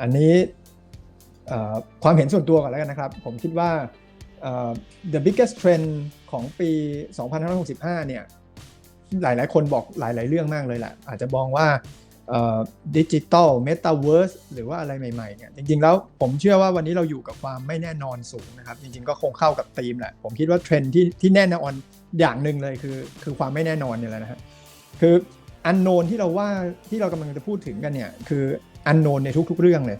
อันนี้ความเห็นส่วนตัวก่อนแล้วกันนะครับ ผมคิดว่า the biggest trend ของปี 2565 เนี่ย หลายๆ คนบอกหลาย ๆ เรื่องมากเลยแหละ อาจจะมองว่าดิจิตอลเมตาเวิร์สหรือว่าอะไรใหม่ๆเนี่ยจริง ๆ แล้วผมเชื่อว่าวันนี้เราอยู่กับความไม่แน่นอนสูงนะครับ จริง ๆ ก็คงเข้ากับธีมแหละ ผมคิดว่าเทรนด์ที่ที่แน่นอนอย่างหนึ่งเลยคือ คือความไม่แน่นอนเนี่ยแหละนะฮะคืออันโนนที่เราว่าที่เรากำลังจะพูดถึงกันเนี่ย คือ อันโนนในทุกๆเรื่องเลย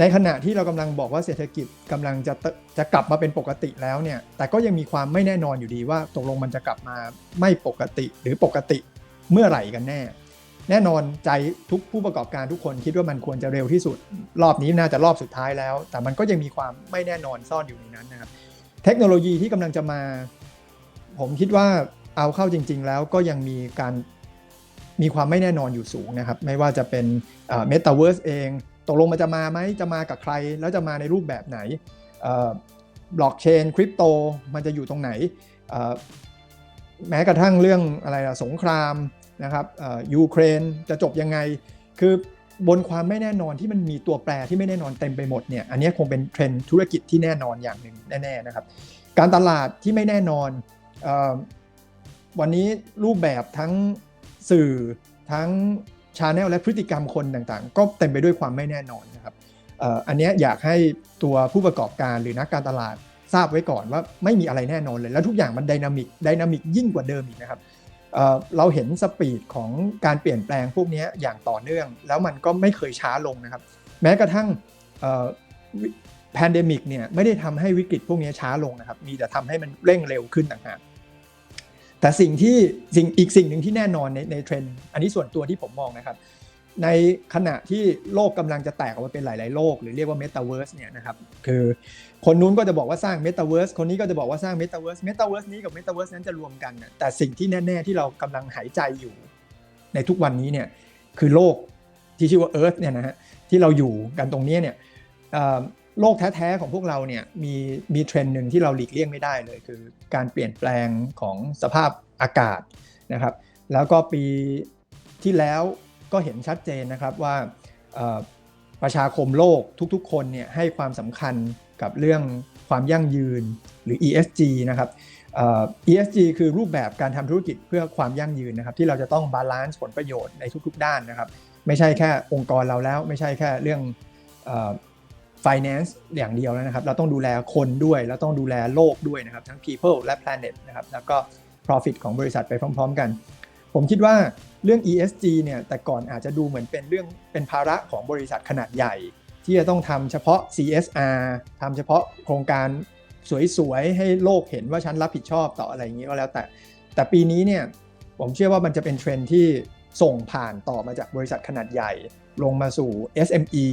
ในขณะที่เรากำลังบอกว่าเศรษฐกิจกำลังจะจะกลับมาเป็นปกติแล้วเนี่ย แต่ก็ยังมีความไม่แน่นอนอยู่ดีว่าตกลงมันจะกลับมาไม่ปกติหรือปกติเมื่อไหร่กันแน่ แน่นอนใจทุกผู้ประกอบการทุกคนคิดว่ามันควรจะเร็วที่สุด รอบนี้น่าจะรอบสุดท้ายแล้ว แต่มันก็ยังมีความไม่แน่นอนซ่อนอยู่ในนั้นนะครับ เทคโนโลยีที่กำลังจะมา ผมคิดว่าเอาเข้าจริง ๆ แล้วก็ยังมีการ มีความไม่แน่นอนอยู่สูงนะครับไม่ว่าจะเป็นเมตาเวิร์สเองตกลงมันจะมาไหมจะมากับใคร แล้วจะมาในรูปแบบไหนบล็อกเชนคริปโตมันจะอยู่ตรงไหน แม้กระทั่งเรื่องอะไรสงครามนะครับยูเครนจะจบยังไง คือบนความไม่แน่นอนที่มันมีตัวแปรที่ไม่แน่นอนเต็มไปหมดเนี่ยอันนี้คงเป็นเทรนด์ธุรกิจที่แน่นอนอย่างหนึ่งแน่ๆนะครับ การตลาดที่ไม่แน่นอนอวันนี้รูปแบบทั้ง สื่อทั้งชาแนลและพฤติกรรมคนต่างๆ ก็เต็มไปด้วยความไม่แน่นอนนะครับอันนี้อยากให้ตัวผู้ประกอบการหรือนักการตลาดทราบไว้ก่อนว่าไม่มีอะไรแน่นอนเลย แล้วทุกอย่างมันดินามิกดินามิกยิ่งกว่าเดิมอีกนะครับเราเห็นสปีดของการเปลี่ยนแปลงพวกนี้อย่างต่อเนื่อง แล้วมันก็ไม่เคยช้าลงนะครับ แม้กระทั่งแพนเดมิกเนี่ยไม่ได้ทำให้วิกฤตพวกนี้ช้าลงนะครับ มีแต่ทำให้มันเร่งเร็วขึ้นต่างหาก แต่สิ่งที่สิ่งอีกสิ่งหนึ่งที่แน่นอนในในเทรนด์อันนี้ส่วนตัวที่ผมมองนะครับ ในขณะที่โลกกำลังจะแตกออกมาเป็นหลาย ๆ โลก หรือเรียกว่าเมตาเวิร์สเนี่ยนะครับคือคนนู้นก็จะบอกว่าสร้างเมตาเวิร์สคนนี้ก็จะบอกว่าสร้างเมตาเวิร์สเมตาเวิร์สนี้กับเมตาเวิร์สนั้นจะรวมกันแต่สิ่งที่แน่ ๆ ที่เรากำลังหายใจอยู่ ในทุกวันนี้เนี่ยคือโลกที่ชื่อว่าเอิร์ธเนี่ยนะฮะที่เราอยู่กันตรงนี้เนี่ย โลกแท้ๆของพวกเราเนี่ยมีมีเทรนด์หนึ่งที่เราหลีกเลี่ยงไม่ได้เลย คือการเปลี่ยนแปลงของสภาพอากาศนะครับ แล้วก็ปีที่แล้วก็เห็นชัดเจนนะครับว่าประชาคมโลกทุกๆ คนเนี่ยให้ความสำคัญกับเรื่องความยั่งยืนหรือ ESG นะครับ ESG คือรูปแบบการทำธุรกิจเพื่อความยั่งยืนนะครับ ที่เราจะต้องบาลานซ์ผลประโยชน์ในทุกๆ ด้านนะครับ ไม่ใช่แค่องค์กรเราแล้ว ไม่ใช่แค่เรื่อง finance อย่างเดียวแล้วนะครับ เราต้องดูแลคนด้วยแล้วต้องดูแลโลกด้วยนะครับ ทั้ง people และ planet นะครับ แล้วก็ profit ของบริษัทไปพร้อม ๆ กัน ผมคิดว่าเรื่อง ESG เนี่ย แต่ก่อนอาจจะดูเหมือนเป็นเรื่องเป็นภาระของบริษัทขนาดใหญ่ ที่จะต้องทำเฉพาะ CSR ทำเฉพาะโครงการสวยๆ ให้โลกเห็นว่าฉันรับผิดชอบต่ออะไรอย่างนี้ก็แล้วแต่ แต่ปีนี้เนี่ย ผมเชื่อว่ามันจะเป็นเทรนที่ส่งผ่านต่อมาจากบริษัทขนาดใหญ่ ลงมาสู่ SME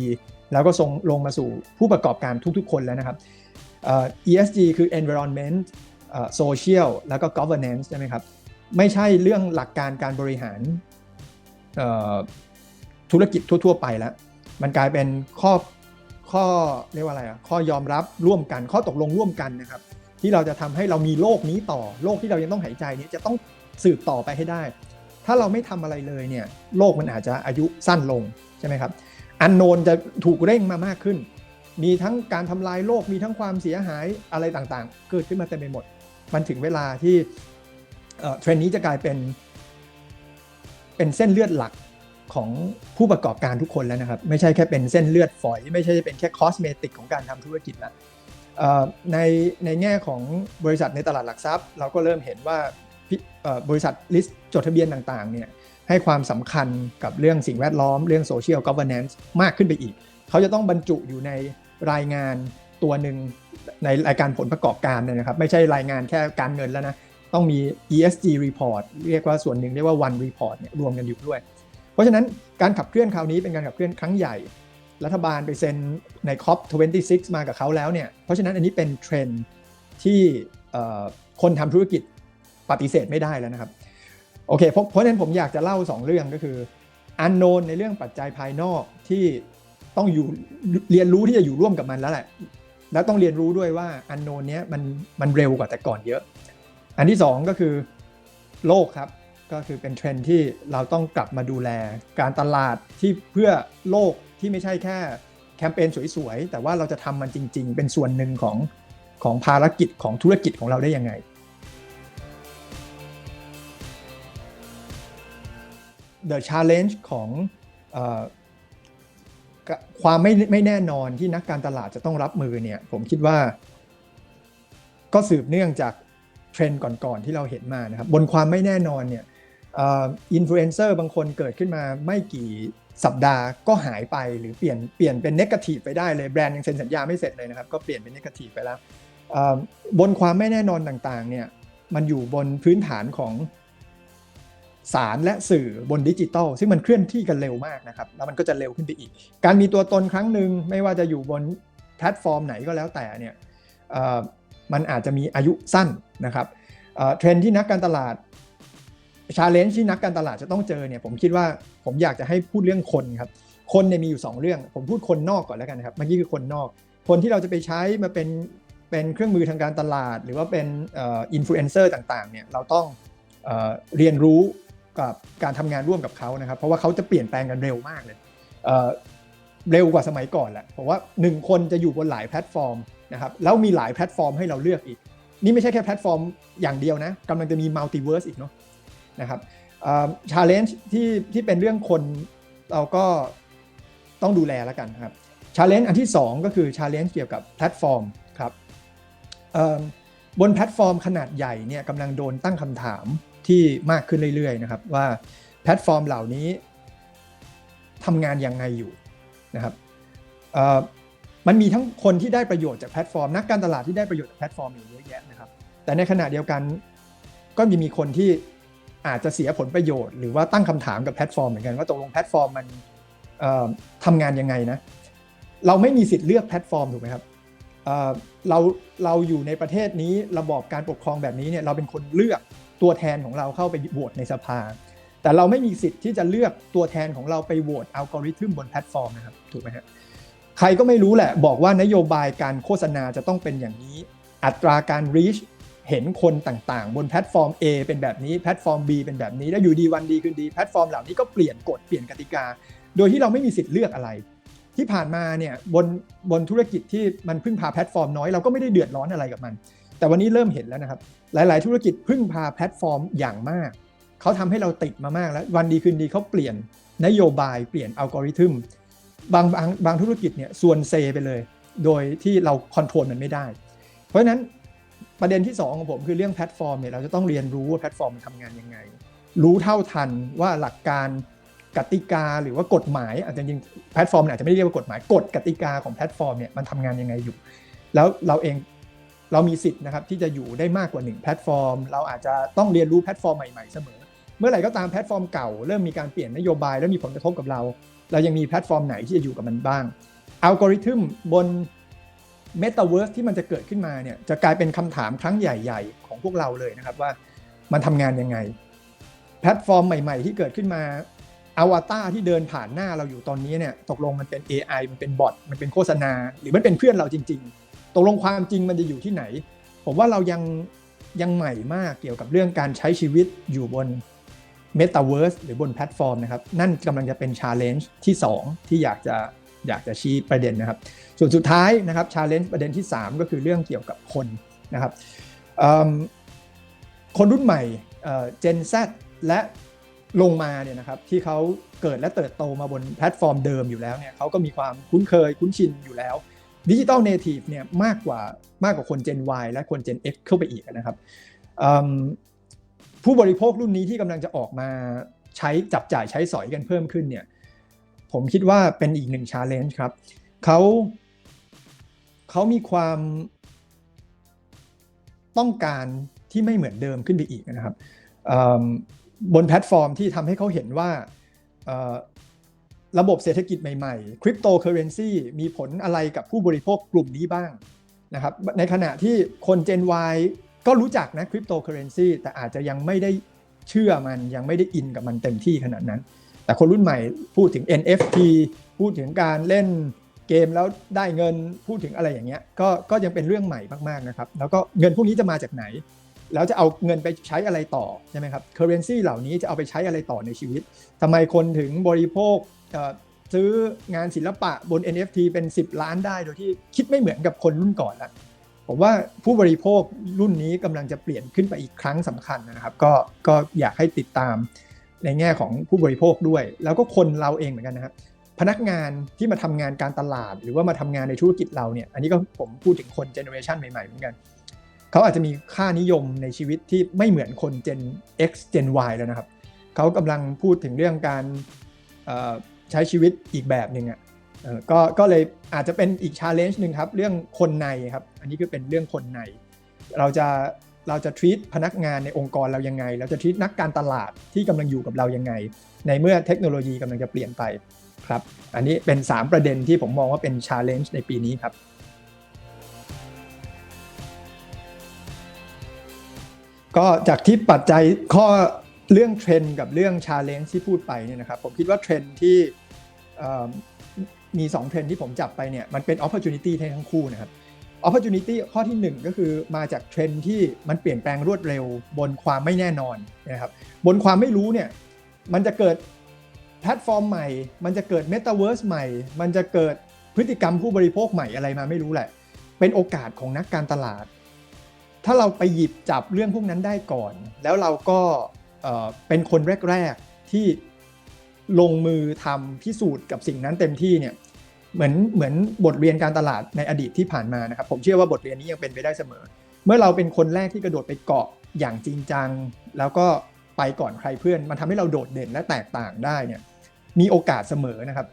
แล้วก็ส่งลงมาสู่ผู้ประกอบการทุกๆ คนแล้วนะครับ ESG คือ environment social แล้วก็ governance ใช่ไหมครับ ไม่ใช่เรื่องหลักการการบริหารธุรกิจทั่ว ๆ ไปแล้ว มันกลายเป็นข้อข้อเรียกว่าอะไรอะข้อยอมรับร่วมกัน ข้อตกลงร่วมกันนะครับ ที่เราจะทำให้เรามีโลกนี้ต่อ โลกที่เรายังต้องหายใจนี้จะต้องสืบต่อไปให้ได้ ถ้าเราไม่ทำอะไรเลยเนี่ย โลกมันอาจจะอายุสั้นลงใช่ไหมครับ อันโนนจะถูกเร่งมามากขึ้น มีทั้งการทำลายโลกมีทั้งความเสียหายอะไรต่างๆ เกิดขึ้นมาเต็มไปหมด มันถึงเวลาที่เทรนด์นี้จะกลายเป็นเป็นเส้นเลือดหลักของผู้ประกอบการทุกคนแล้วนะครับ ไม่ใช่แค่เป็นเส้นเลือดฝอย ไม่ใช่เป็นแค่คอสเมติกของการทำธุรกิจล้วในในแง่ของบริษัทในตลาดหลักทรัพย์ เราก็เริ่มเห็นว่า บริษัทลิสต์จดทะเบียนต่างๆเนี่ยให้ความสำคัญกับเรื่องสิ่งแวดล้อมเรื่องโซเชียลก governance มากขึ้นไปอีก เขาจะต้องบรรจุอยู่ในรายงานตัวหนึ่งในรายการผลประกอบการนะครับ ไม่ใช่รายงานแค่การเงินแล้วนะ ต้องมี ESG report เรียกว่าส่วนหนึ่งเรียกว่า one report เนี่ยรวมกันอยู่ด้วย เพราะฉะนั้นการขับเคลื่อนคราวนี้เป็นการขับเคลื่อนครั้งใหญ่ รัฐบาลไปเซ็นใน COP 26มากับเขาแล้วเนี่ยเพราะฉะนั้นอันนี้เป็นเทรนที่คนทำธุรกิจ ปฏิเสธไม่ได้แล้วนะครับโอเคเพราะเพราะนั้นผมอยากจะเล่า 2 เรื่องก็คืออันโนนในเรื่องปัจจัยภายนอกที่ต้องอยู่เรียนรู้ที่จะอยู่ร่วมกับมันแล้วแหละแล้วต้องเรียนรู้ด้วยว่าอันโนนเนี้ยมันมันเร็วกว่าแต่ก่อนเยอะ อันที่ 2 ก็คือโลกครับก็คือเป็นเทรนที่เราต้องกลับมาดูแล การตลาดที่เพื่อโลกที่ไม่ใช่แค่แคมเปญสวยๆ แต่ว่าเราจะทำมันจริง ๆ เป็นส่วนหนึ่งของของภารกิจของธุรกิจของเราได้ยังไง The Challenge ของอความไม่ไม่แน่นอนที่นักการตลาดจะต้องรับมือเนี่ยผมคิดว่า ก็สืบเนื่องจากเทรนด์ก่อนๆที่เราเห็นมานะครับบนความไม่แน่นอนเนี่ยอินฟลูเอนเซอร์บางคนเกิดขึ้นมาไม่กี่สัปดาห์ก็หายไปหรือเปลี่ยนเปลี่ยนเป็นเนกาทีฟไปได้เลยแบรนด์ยังเซ็นสัญญาไม่เสร็จเลยนะครับ ก็เปลี่ยนเป็นเนกาทีฟไปแล้วบนความไม่แน่นอนต่างๆเนี่ยมันอยู่บนพื้นฐานของ สารและสื่อบนดิจิตอลซึ่งมันเคลื่อนที่กันเร็วมากนะครับ แล้วมันก็จะเร็วขึ้นไปอีก การมีตัวตนครั้งหนึ่งไม่ว่าจะอยู่บนแพลตฟอร์มไหนก็แล้วแต่เนี่ยมันอาจจะมีอายุสั้นนะครับเทรนที่นักการตลาดชาเลนจ์ที่นักการตลาดจะต้องเจอเนี่ยผมคิดว่าผมอยากจะให้พูดเรื่องคนครับ คนเนี่ยมีอยู่ 2 เรื่อง ผมพูดคนนอกก่อนแล้วกันครับเมื่อกี้คือคนนอก คนที่เราจะไปใช้มาเป็นเป็นเครื่องมือทางการตลาด หรือว่าเป็นอินฟลูเอนเซอร์ต่างๆเนี่ยเราต้องเอเรียนรู้ กับการทำงานร่วมกับเขานะครับ เพราะว่าเขาจะเปลี่ยนแปลงกันเร็วมากเลยเเร็วกว่าสมัยก่อนแหละผมว่าหนึ่งคนจะอยู่บนหลายแพลตฟอร์มนะครับแล้วมีหลายแพลตฟอร์มให้เราเลือกอีก นี่ไม่ใช่แค่แพลตฟอร์มอย่างเดียวนะกำลังจะมีมัลติเวิร์สอีกเนาะนะครับชาเลนจ์ที่ที่เป็นเรื่องคนเราก็ต้องดูแลแล้วกันครับชาเลนจ์อันที่ 2 ก็คือชาเลนจ์เกี่ยวกับแพลตฟอร์มครับบนแพลตฟอร์มขนาดใหญ่เนี่ยกำลังโดนตั้งคำถาม ที่มากขึ้นเรื่อยๆนะครับว่าแพลตฟอร์มเหล่านี้ทำงานยังไงอยู่นะครับมันมีทั้งคนที่ได้ประโยชน์จากแพลตฟอร์ม นักการตลาดที่ได้ประโยชน์จากแพลตฟอร์มอยู่เยอะแยะนะครับ แต่ในขณะเดียวกันก็มีมีคนที่อาจจะเสียผลประโยชน์ หรือว่าตั้งคำถามกับแพลตฟอร์มเหมือนกันว่าตกลงแพลตฟอร์มมันทำงานยังไงนะเราไม่มีสิทธิ์เลือกแพลตฟอร์มถูกไหมครับเราเราอยู่ในประเทศนี้ระบอบการปกครองแบบนี้เนี่ยเราเป็นคนเลือก ตัวแทนของเราเข้าไปโหวตในสภา แต่เราไม่มีสิทธิ์ที่จะเลือกตัวแทนของเราไปโหวตอัลกอริทึมบนแพลตฟอร์มนะครับถูกไหมครับใครก็ไม่รู้แหละบอกว่านโยบายการโฆษณาจะต้องเป็นอย่างนี้ อัตราการ reach เห็นคนต่างๆ บนแพลตฟอร์ม A เป็นแบบนี้แพลตฟอร์ม B เป็นแบบนี้แล้วอยู่ดีวันดีคืนดีแพลตฟอร์มเหล่านี้ก็เปลี่ยนกฎเปลี่ยนกติกา โดยที่เราไม่มีสิทธิ์เลือกอะไร ที่ผ่านมาเนี่ยบนบนธุรกิจที่มันพึ่งพาแพลตฟอร์มน้อยเราก็ไม่ได้เดือดร้อนอะไรกับมัน แต่วันนี้เริ่มเห็นแล้วนะครับ หลาย ๆ ธุรกิจพึ่งพาแพลตฟอร์มอย่างมาก เขาทำให้เราติดมามากแล้ว วันดีคืนดีเขาเปลี่ยนนโยบายเปลี่ยนอัลกอริทึมบางบางบางธุรกิจเนี่ยส่วนเซไปเลย โดยที่เราคอนโทรลมันไม่ได้ เพราะฉะนั้นประเด็นที่ 2 ของผมคือเรื่องแพลตฟอร์มเนี่ยเราจะต้องเรียนรู้ว่าแพลตฟอร์มมันทำงานยังไง รู้เท่าทันว่าหลักการกติกาหรือว่ากฎหมายอาจจะจริงแพลตฟอร์มอาจจะไม่ได้เรียกว่ากฎหมายกฎกติกาของแพลตฟอร์มเนี่ยมันทำงานยังไงอยู่ แล้วเราเอง เรามีสิทธิ์นะครับที่จะอยู่ได้มากกว่า 1 แพลตฟอร์ม เราอาจจะต้องเรียนรู้แพลตฟอร์มใหม่ๆเสมอ เมื่อไหร่ก็ตามแพลตฟอร์มเก่าเริ่มมีการเปลี่ยนนโยบายแล้วมีผลกระทบกับเรา เรายังมีแพลตฟอร์มไหนที่จะอยู่กับมันบ้างอัลกอริทึมบนเมตาเวิร์สที่มันจะเกิดขึ้นมาเนี่ยจะกลายเป็นคำถามครั้งใหญ่ ๆ ของพวกเราเลยนะครับว่ามันทำงานยังไง แพลตฟอร์มใหม่ ๆ ที่เกิดขึ้นมาอวตารที่เดินผ่านหน้าเราอยู่ตอนนี้เนี่ยตกลงมันเป็น AI มันเป็นบอทมันเป็นโฆษณา หรือมันเป็นเพื่อนเราจริง ๆ ตกลงความจริงมันจะอยู่ที่ไหน ผมว่าเรายังยังใหม่มากเกี่ยวกับเรื่องการใช้ชีวิตอยู่บน Metaverse หรือบนแพลตฟอร์มนะครับ นั่นกำลังจะเป็น Challenge ที่ 2 ที่อยากจะอยากจะชี้ประเด็นนะครับ ส่วนสุดท้ายนะครับ Challenge ประเด็นที่ 3 ก็คือเรื่องเกี่ยวกับคนนะครับคนรุ่นใหม่ Gen Z และลงมาเนี่ยนะครับที่เขาเกิดและเติบโตมาบนแพลตฟอร์มเดิมอยู่แล้วเนี่ยเขาก็มีความคุ้นเคยคุ้นชินอยู่แล้ว ดิจิตอลเนทีฟเนี่ยมากกว่ามากกว่าคน Gen Y และคน Gen X เข้าไปอีกนะครับผู้บริโภครุ่นนี้ที่กำลังจะออกมาใช้จับจ่ายใช้สอยกันเพิ่มขึ้นเนี่ยผมคิดว่าเป็นอีกหนึ่งชาเลนจ์ครับเขาเขามีความต้องการที่ไม่เหมือนเดิมขึ้นไปอีกนะครับบนแพลตฟอร์มที่ทำให้เขาเห็นว่า ระบบเศรษฐกิจใหม่ๆคริปโตเคอเรนซีมีผลอะไรกับผู้บริโภคกลุ่มนี้บ้างนะครับในขณะที่คน Gen Y ก็รู้จักนะคริปโตเคอเรนซีแต่อาจจะยังไม่ได้เชื่อมันยังไม่ได้อินกับมันเต็มที่ขนาดนั้น แต่คนรุ่นใหม่พูดถึง NFT พูดถึงการเล่นเกมแล้วได้เงินพูดถึงอะไรอย่างเงี้ยก็ก็ยังเป็นเรื่องใหม่มากๆนะครับแล้วก็เงินพวกนี้จะมาจากไหน แล้วจะเอาเงินไปใช้อะไรต่อใช่ไหมครับเคอร์เรนซีเหล่านี้จะเอาไปใช้อะไรต่อในชีวิตทำไมคนถึงบริโภค ซื้องานศิลปะบน NFT เป็น 10 ล้านได้ โดยที่คิดไม่เหมือนกับคนรุ่นก่อนละผมว่าผู้บริโภครุ่นนี้กำลังจะเปลี่ยนขึ้นไปอีกครั้งสำคัญนะครับ ก็ก็อยากให้ติดตามในแง่ของผู้บริโภคด้วย แล้วก็คนเราเองเหมือนกันนะครับพนักงานที่มาทำงานการตลาด หรือว่ามาทำงานในธุรกิจเราเนี่ย อันนี้ก็ผมพูดถึงคนเจเนอเรชันใหม่ๆเหมือนกันเขาอาจจะมีค่านิยมในชีวิตที่ไม่เหมือนคน Gen X Gen Y แล้วนะครับเขากำลังพูดถึงเรื่องการ ใช้ชีวิตอีกแบบหนึ่งอะก็ก็เลยอาจจะเป็นอีกชาเลนจ์หนึ่งครับ เรื่องคนในครับ อันนี้คือเป็นเรื่องคนใน เราจะเราจะ treat พนักงานในองค์กรเรายังไง เราจะ treat นักการตลาดที่กำลังอยู่กับเรายังไง ในเมื่อเทคโนโลยีกำลังจะเปลี่ยนไปครับ อันนี้เป็น 3 ประเด็นที่ผมมองว่าเป็น challenge ในปีนี้ครับก็จากที่ปัจจัยข้อเรื่องเทรนด์กับเรื่อง challenge ที่พูดไปเนี่ยนะครับผมคิดว่าเทรนด์ที่ มี2เทรนที่ผมจับไปเนี่ยมันเป็น opportunity ทั้งคู่นะครับ opportunity ข้อที่ 1 ก็คือมาจากเทรนที่มันเปลี่ยนแปลงรวดเร็ว บนความไม่แน่นอนนะครับบนความไม่รู้เนี่ยมันจะเกิดแพลตฟอร์มใหม่ มันจะเกิด Metaverse ใหม่ มันจะเกิดพฤติกรรมผู้บริโภคใหม่อะไรมาไม่รู้แหละ เป็นโอกาสของนักการตลาด ถ้าเราไปหยิบจับเรื่องพวกนั้นได้ก่อน แล้วเราก็เป็นคนแรก ๆ ที่ ลงมือทำพิสูจน์กับสิ่งนั้นเต็มที่เนี่ยเหมือนเหมือนบทเรียนการตลาดในอดีตที่ผ่านมานะครับ ผมเชื่อว่าบทเรียนนี้ยังเป็นไปได้เสมอ เมื่อเราเป็นคนแรกที่กระโดดไปเกาะอย่างจริงจัง แล้วก็ไปก่อนใครเพื่อน มันทำให้เราโดดเด่นและแตกต่างได้เนี่ยมีโอกาสเสมอนะครับ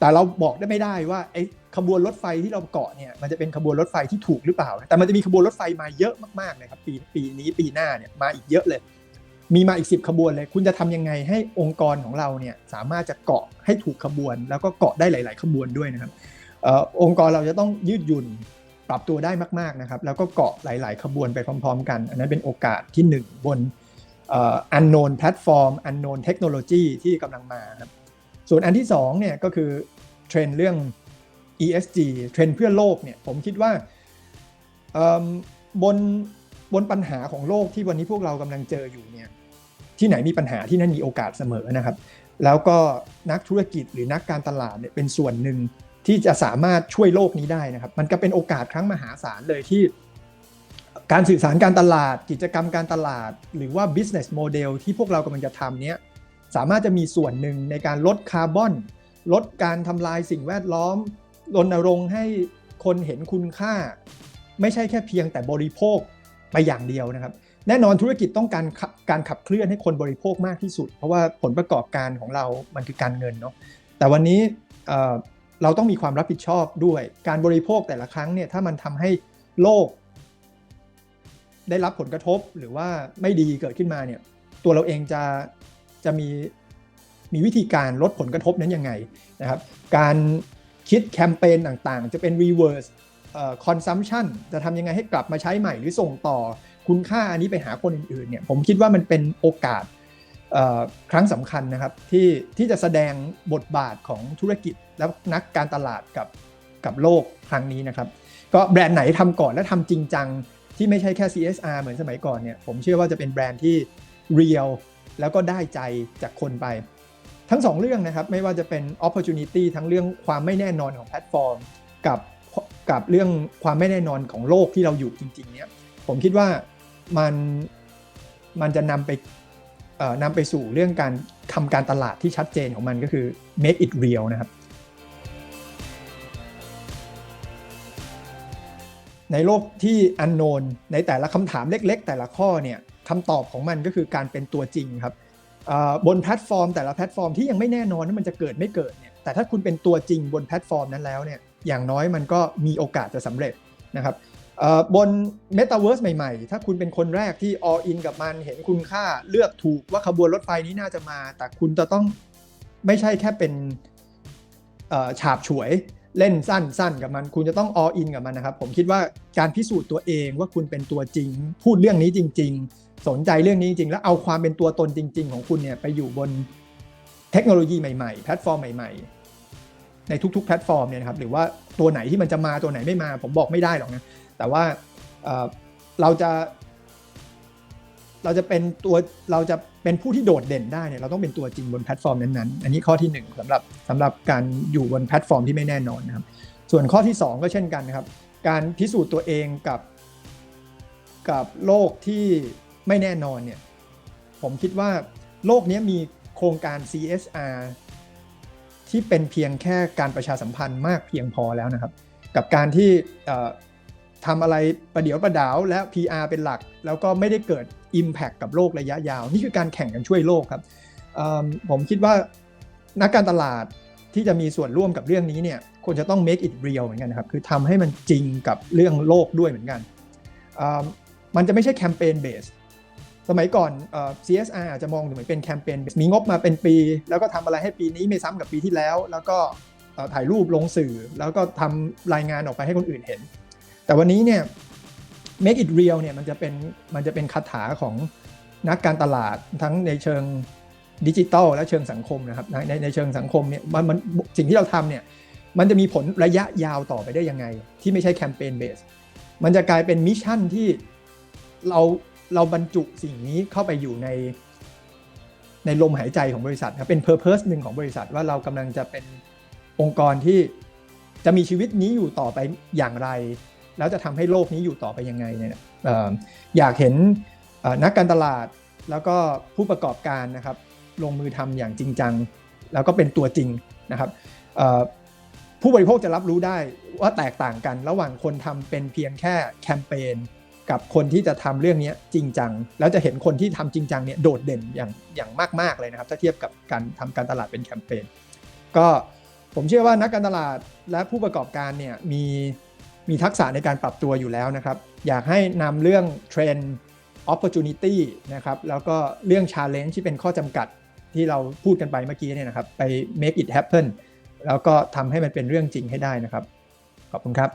แต่เราบอกได้ไม่ได้ว่าไอ้ขบวนรถไฟที่เราเกาะเนี่ยมันจะเป็นขบวนรถไฟที่ถูกหรือเปล่า แต่มันจะมีขบวนรถไฟมาเยอะมากๆเลยครับ ปีปีนี้ปีหน้าเนี่ยมาอีกเยอะเลย มีมาอีก 10 ขบวนเลย คุณจะทำยังไงให้องค์กรของเราเนี่ยสามารถจะเกาะให้ถูกขบวน แล้วก็เกาะได้หลาย ๆ ขบวนด้วยนะครับอองค์กรเราจะต้องยืดหยุ่นปรับตัวได้มาก ๆ นะครับ แล้วก็เกาะหลาย ๆ ขบวนไปพร้อม ๆ กัน อันนั้นเป็นโอกาสที่ 1 บน unknown platform unknown technology ที่กำลังมาครับส่วนอันที่2เนี่ยก็คือเทรนเรื่อง ESG เทรนเพื่อโลกเนี่ยผมคิดว่าบนบนปัญหาของโลกที่วันนี้พวกเรากำลังเจออยู่เนี่ย ที่ไหนมีปัญหาที่นั่นมีโอกาสเสมอนะครับ แล้วก็นักธุรกิจหรือนักการตลาดเนี่ยเป็นส่วนหนึ่งที่จะสามารถช่วยโลกนี้ได้นะครับ มันก็เป็นโอกาสครั้งมหาศาลเลยที่ การสื่อสารการตลาด กิจกรรมการตลาด หรือว่า business model ที่พวกเรากำลังจะทำเนี้ยสามารถจะมีส่วนหนึ่งในการลดคาร์บอน ลดการทำลายสิ่งแวดล้อมรณรงค์ให้คนเห็นคุณค่า ไม่ใช่แค่เพียงแต่บริโภค ไปอย่างเดียวนะครับ แน่นอนธุรกิจต้องการการขับเคลื่อนให้คนบริโภคมากที่สุด เพราะว่าผลประกอบการของเรามันคือการเงินเนาะแต่วันนี้เราต้องมีความรับผิดชอบด้วย การบริโภคแต่ละครั้งเนี่ยถ้ามันทำให้โลก ได้รับผลกระทบหรือว่าไม่ดีเกิดขึ้นมาเนี่ยตัวเราเองจะจะมีมีวิธีการลดผลกระทบนั้นยังไงนะครับ การคิดแคมเปญต่างๆ จะเป็น reverse consumption จะทำยังไงให้กลับมาใช้ใหม่หรือส่งต่อคุณค่าอันนี้ไปหาคนอื่นๆเนี่ยผมคิดว่ามันเป็นโอกาสครั้งสำคัญนะครับที่ที่จะแสดงบทบาทของธุรกิจและนักการตลาดกับกับโลกครั้งนี้นะครับ ก็แบรนด์ไหนทำก่อนและทำจริงจังที่ไม่ใช่แค่ CSR เหมือนสมัยก่อนเนี่ยผมเชื่อว่าจะเป็นแบรนด์ที่เรียลแล้วก็ได้ใจจากคนไป ทั้ง 2 เรื่องนะครับ ไม่ว่าจะเป็น opportunity ทั้งเรื่องความไม่แน่นอนของแพลตฟอร์ม กับ กับเรื่องความไม่แน่นอนของโลกที่เราอยู่จริง ๆ เนี่ย ผมคิดว่ามันมันจะนำไปนำไปสู่เรื่องการทำการตลาดที่ชัดเจนของมันก็คือ make it real นะครับในโลกที่ unknown ในแต่ละคำถามเล็ก ๆ แต่ละข้อเนี่ยคำตอบของมันก็คือการเป็นตัวจริงครับบนแพลตฟอร์ม แต่ละแพลตฟอร์มที่ยังไม่แน่นอนว่ามันจะเกิดไม่เกิดเนี่ยแต่ถ้าคุณเป็นตัวจริงบนแพลตฟอร์มนั้นแล้วเนี่ย อย่างน้อยมันก็มีโอกาสจะสำเร็จนะครับบน Metaverse ใหม่ๆ ถ้าคุณเป็นคนแรกที่ all in กับมันเห็นคุณค่าเลือกถูกว่าขบวนรถไฟนี้น่าจะมา แต่คุณจะต้องไม่ใช่แค่เป็นฉาบฉวยเล่นสั้นๆ กับมัน คุณจะต้อง all in กับมันนะครับ ผมคิดว่าการพิสูจน์ตัวเองว่าคุณเป็นตัวจริง พูดเรื่องนี้จริง ๆ สนใจเรื่องนี้จริง ๆ แล้วเอาความเป็นตัวตนจริง ๆ ของคุณเนี่ยไปอยู่บนเทคโนโลยีใหม่ๆ แพลตฟอร์มใหม่ ๆ ในทุกๆแพลตฟอร์มเนี่ยครับหรือว่าตัวไหนที่มันจะมาตัวไหนไม่มา ผมบอกไม่ได้หรอกนะแต่ว่าเราจะ เราจะเป็นตัวเราจะเป็นผู้ที่โดดเด่นได้เนี่ยเราต้องเป็นตัวจริงบนแพลตฟอร์มนั้นๆ อันนี้ข้อที่หนึ่งสำหรับสำหรับการอยู่บนแพลตฟอร์มที่ไม่แน่นอนนะครับ ส่วนข้อที่สองก็เช่นกันนะครับ การพิสูจน์ตัวเองกับกับโลกที่ไม่แน่นอนเนี่ยผมคิดว่าโลกนี้มีโครงการ CSR ที่เป็นเพียงแค่การประชาสัมพันธ์มากเพียงพอแล้วนะครับ กับการที่ทำอะไรประเดี๋ยวประดาวและ PR เป็นหลัก แล้วก็ไม่ได้เกิด Impact กับโลกระยะยาว นี่คือการแข่งกันช่วยโลกครับผมคิดว่านักการตลาดที่จะมีส่วนร่วมกับเรื่องนี้เนี่ยควรจะต้อง make it real เหมือนกันนะครับคือทำให้มันจริงกับเรื่องโลกด้วยเหมือนกัน มันจะไม่ใช่แคมเปญเบส สมัยก่อนเอ่อ CSR อาจจะมองเหมือนเป็นแคมเปญมีงบมาเป็นปี แล้วก็ทำอะไรให้ปีนี้ไม่ซ้ำกับปีที่แล้ว แล้วก็ถ่ายรูปลงสื่อ แล้วก็ทำรายงานออกไปให้คนอื่นเห็น แต่วันนี้เนี่ย make it real เนี่ยมันจะเป็นมันจะเป็นคาถาของนักการตลาดทั้งในเชิงดิจิตอลและเชิงสังคมนะครับในในในเชิงสังคมเนี่ยมันมันสิ่งที่เราทำเนี่ยมันจะมีผลระยะยาวต่อไปได้ยังไง ที่ไม่ใช่แคมเปญเบสมันจะกลายเป็นมิชชั่นที่เรา เราบรรจุสิ่งนี้เข้าไปอยู่ในในลมหายใจของบริษัทครับเป็นเพอร์เพสหนึ่งของบริษัทว่าเรากำลังจะเป็นองค์กรที่จะมีชีวิตนี้อยู่ต่อไปอย่างไร แล้วจะทำให้โลกนี้อยู่ต่อไปยังไงเนี่ยอยากเห็นนักการตลาดแล้วก็ผู้ประกอบการนะครับ ลงมือทำอย่างจริงจัง แล้วก็เป็นตัวจริงนะครับผู้บริโภคจะรับรู้ได้ว่าแตกต่างกัน ระหว่างคนทำเป็นเพียงแค่แคมเปญ กับคนที่จะทำเรื่องนี้จริงจัง แล้วจะเห็นคนที่ทำจริงจังเนี่ยโดดเด่นอย่างอย่างมากๆเลยนะครับ ถ้าเทียบกับการทำการตลาดเป็นแคมเปญก็ผมเชื่อว่านักการตลาดและผู้ประกอบการเนี่ยมีมีทักษะในการปรับตัวอยู่แล้วนะครับ อยากให้นำเรื่องเทรนด์ opportunity นะครับ แล้วก็เรื่อง challenge ที่เป็นข้อจำกัดที่เราพูดกันไปเมื่อกี้เนี่ยนะครับ ไป make it happen แล้วก็ทำให้มันเป็นเรื่องจริงให้ได้นะครับ ขอบคุณครับ